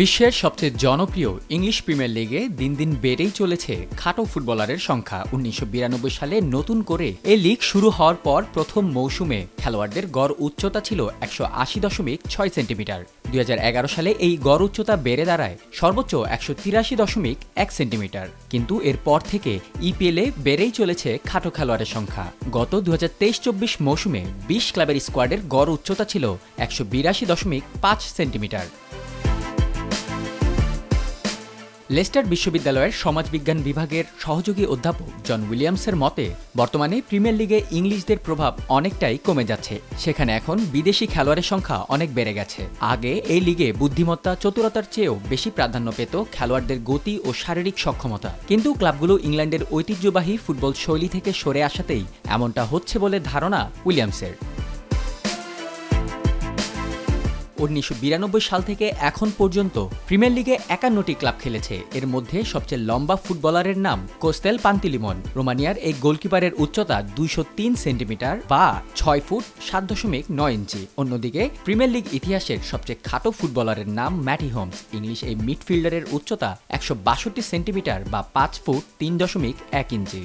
বিশ্বের সবচেয়ে জনপ্রিয় ইংলিশ প্রিমিয়ার লিগে দিন দিন বেড়েই চলেছে খাটো ফুটবলারের সংখ্যা। উনিশশো বিরানব্বই সালে নতুন করে এই লিগ শুরু হওয়ার পর প্রথম মৌসুমে খেলোয়াড়দের গড় উচ্চতা ছিল একশো আশি দশমিক ছয় সেন্টিমিটার। দুই হাজার এগারো সালে এই গড় উচ্চতা বেড়ে দাঁড়ায় সর্বোচ্চ একশো তিরাশি দশমিক এক সেন্টিমিটার। কিন্তু এরপর থেকে ইপিএলে বেড়েই চলেছে খাটো খেলোয়াড়ের সংখ্যা। গত দু হাজার তেইশ চব্বিশ মৌসুমে বিশ ক্লাবের স্কোয়াডের গড় উচ্চতা ছিল একশো বিরাশি দশমিক পাঁচ সেন্টিমিটার। লেস্টার বিশ্ববিদ্যালয়ের সমাজবিজ্ঞান বিভাগের সহযোগী অধ্যাপক জন উইলিয়ামসের মতে, বর্তমানে প্রিমিয়ার লিগে ইংলিশদের প্রভাব অনেকটাই কমে যাচ্ছে। সেখানে এখন বিদেশি খেলোয়াড়ের সংখ্যা অনেক বেড়ে গেছে। আগে এই লিগে বুদ্ধিমত্তা চতুরতার চেয়েও বেশি প্রাধান্য পেত খেলোয়াড়দের গতি ও শারীরিক সক্ষমতা। কিন্তু ক্লাবগুলো ইংল্যান্ডের ঐতিহ্যবাহী ফুটবল শৈলী থেকে সরে আসাতেই এমনটা হচ্ছে বলে ধারণা উইলিয়ামসের। উনিশশো বিরানব্বই সাল থেকে এখন পর্যন্ত প্রিমিয়ার লিগে একান্নটি ক্লাব খেলেছে। এর মধ্যে সবচেয়ে লম্বা ফুটবলারের নাম কোস্তেল পান্তিলিমন। রোমানিয়ার এই গোলকিপারের উচ্চতা দুইশো তিন সেন্টিমিটার বা ছয় ফুট সাত দশমিক নয় ইঞ্চি। অন্যদিকে প্রিমিয়ার লিগ ইতিহাসের সবচেয়ে খাটো ফুটবলারের নাম ম্যাটি হোমস। ইংলিশ এই মিডফিল্ডারের উচ্চতা একশো বাষট্টি সেন্টিমিটার বা পাঁচ ফুট তিন দশমিক এক ইঞ্চি।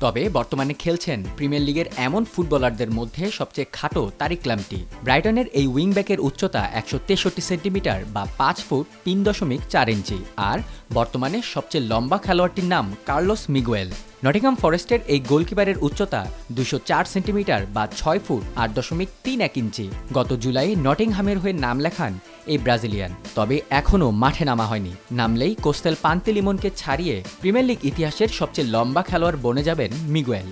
তবে বর্তমানে খেলছেন প্রিমিয়ার লিগের এমন ফুটবলারদের মধ্যে সবচেয়ে খাটো তারিক লামটি। ব্রাইটনের এই উইংব্যাকের উচ্চতা একশো তেষট্টি সেন্টিমিটার বা পাঁচ ফুট তিন দশমিক চার ইঞ্চি। আর বর্তমানে সবচেয়ে লম্বা খেলোয়াড়টির নাম কার্লোস মিগুয়েল। নটিংহাম ফরেস্টের এই গোলকিপারের উচ্চতা দুশো চার সেন্টিমিটার বা ছয় ফুট আট দশমিক তিন এক ইঞ্চি। গত জুলাই নটিংহামের হয়ে নাম লেখান এই ব্রাজিলিয়ান। তবে এখনও মাঠে নামা হয়নি। নামলেই কোস্তেল পান্তিলিমনকে ছাড়িয়ে প্রিমিয়ার লিগ ইতিহাসের সবচেয়ে লম্বা খেলোয়াড় বনে যাবেন মিগুয়েল।